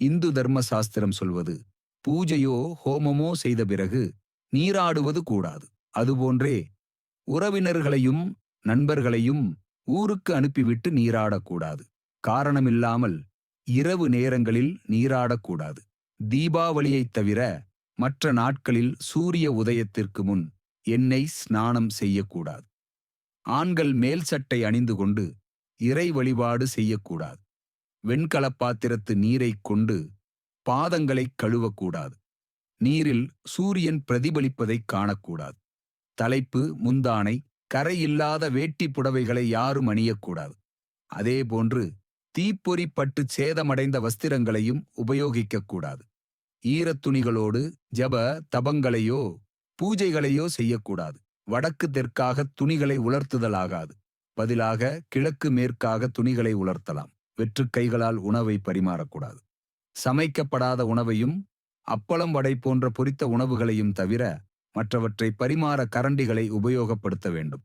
இந்து தர்ம சாஸ்திரம் சொல்வது பூஜையோ ஹோமமோ செய்த பிறகு நீராடுவது கூடாது. அதுபோன்றே உறவினர்களையும் நண்பர்களையும் ஊருக்கு அனுப்பிவிட்டு நீராடக்கூடாது. காரணமில்லாமல் இரவு நேரங்களில் நீராடக்கூடாது. தீபாவளியைத் தவிர மற்ற நாட்களில் சூரிய உதயத்திற்கு முன் எண்ணெய் ஸ்நானம் செய்யக்கூடாது. ஆண்கள் மேல் சட்டை அணிந்து கொண்டு இறை வழிபாடு செய்யக்கூடாது. வெண்கலப் பாத்திரத்து நீரைக் கொண்டு பாதங்களைக் கழுவக்கூடாது. நீரில் சூரியன் பிரதிபலிப்பதைக் காணக்கூடாது. தலைப்பு முந்தானை கரையில்லாத வேட்டி புடவைகளை யாரும் அணியக்கூடாது. அதேபோன்று தீப்பொறி பட்டு சேதமடைந்த வஸ்திரங்களையும் உபயோகிக்கக்கூடாது. ஈரத் துணிகளோடு ஜப தபங்களையோ பூஜைகளையோ செய்யக்கூடாது. வடக்கு தெற்காக துணிகளை உலர்த்துதலாகாது. பதிலாக கிழக்கு மேற்காக துணிகளை உலர்த்தலாம். வெற்றுக் கைகளால் உணவை பரிமாறக்கூடாது. சமைக்கப்படாத உணவையும் அப்பளம் வடை போன்ற பொரித்த உணவுகளையும் தவிர மற்றவற்றை பரிமாற கரண்டிகளை உபயோகப்படுத்த வேண்டும்.